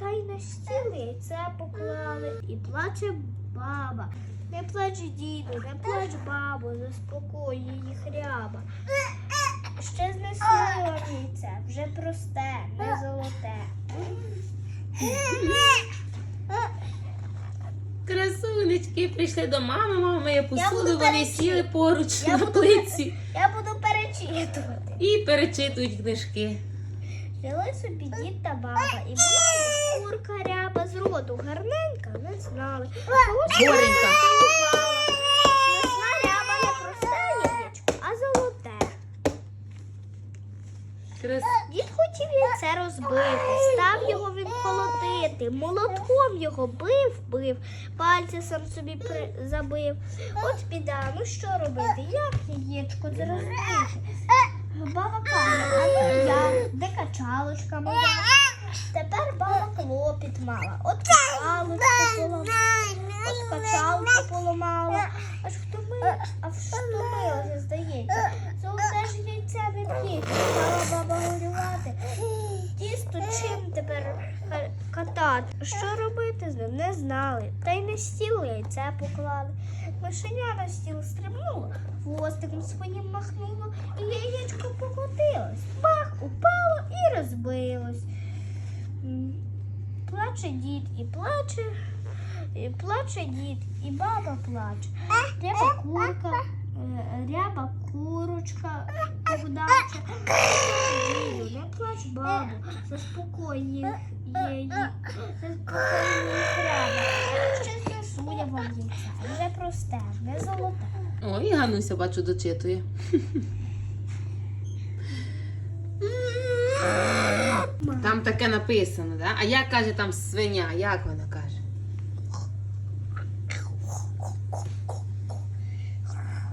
та й на стіл яйце поклали, і плаче баба. Не плач, діду, не плач, бабу, заспокоює їх ряба. Ще знесли яйце, вже просте, не золоте. Красунечки прийшли до мами, мама моя посуду, вони сіли поруч Я на буду плитці Я буду перечитувати. і перечитують книжки. Жили собі дід та баба, і була курка ряба з роду, гарненька, не знали. Горенька. Весна ряба не просте яєчко, а золоте. Крас... Дід хотів яйце розбити, став його він колотити, молотком його бив, бив, пальці сам собі при... забив. От біда, ну що робити? Як яєчко розбити? Баба Каля, а я, де качалочка моя? Тепер баба клопіт мала. От качалочку поламала, от качалку поламала, аж втомила, аж втомилася, здається. Золоте ж яйця не б'ється, стала баба горювати. Тісто чим тепер катати? Що робити з ним? Не знали. Та й на стіл яйце поклали. Мишеня на стіл стрибнуло, хвостиком своїм махнуло, і яєчко покотилось. Бах, упало і розбилось. Плаче дід і плаче, і плаче дід, і баба плаче. Ряба курка, е, ряба курочка, повдача. Не плач бабу, заспокой їх, її, заспокой їх треба. Щось знесу вам яйця, вже просте, не золоте. О, і Гануся, бачу, дочитує. Там таке написано, да? А як каже там свиня? Як вона каже?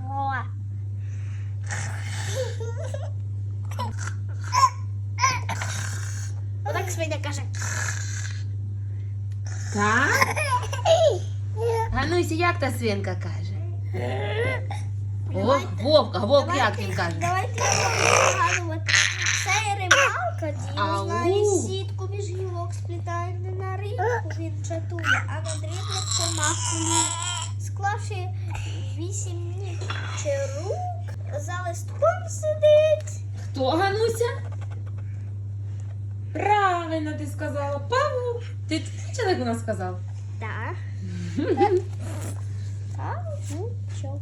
О. Отак свиня каже. Так? Гануся, як та свинка каже? Вовк, вовк, а вовк як він каже? Давайте я буду. Це рибалка, Ау. знає сітку між гілок сплітає не на рибку він чатує, а на дрібних комах полює. Склавши вісім ніг чи рук, за листком сидить. Хто Гануся? Правильно ти сказала, павук. Ти чула, як вона сказала? Так. Павучок.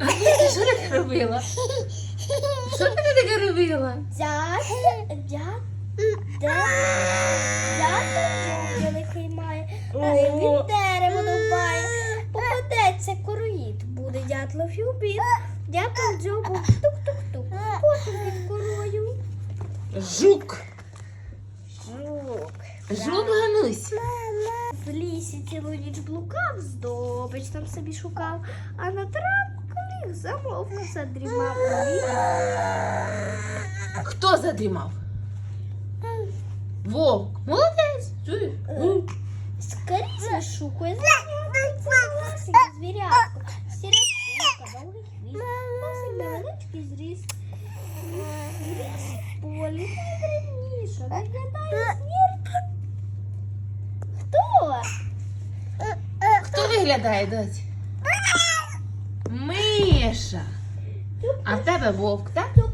Гануся, що ти робила? Що ти таке робила? Дядя, дядя, дядя великий має, він дерево добає, попадеться короїд, буде дятлов і убив. Дятел дзьобом тук-тук-тук, потім під корою. Жук. Жук. Жук Ганусь. В лісі цілу ніч блукав, здобич там собі шукав, а на травку ліг замовка задрімав. Хто задрімав? Вовк. Молодець. Чуєш? Ну. Скоріше вишукує зайнятися звірятко. Сірячка, довгий хвіст, досить невеличкий зріст. Зріс в полі найдрібніше, виглядає виглядає, доць? Миша. А в тебе вовк, так?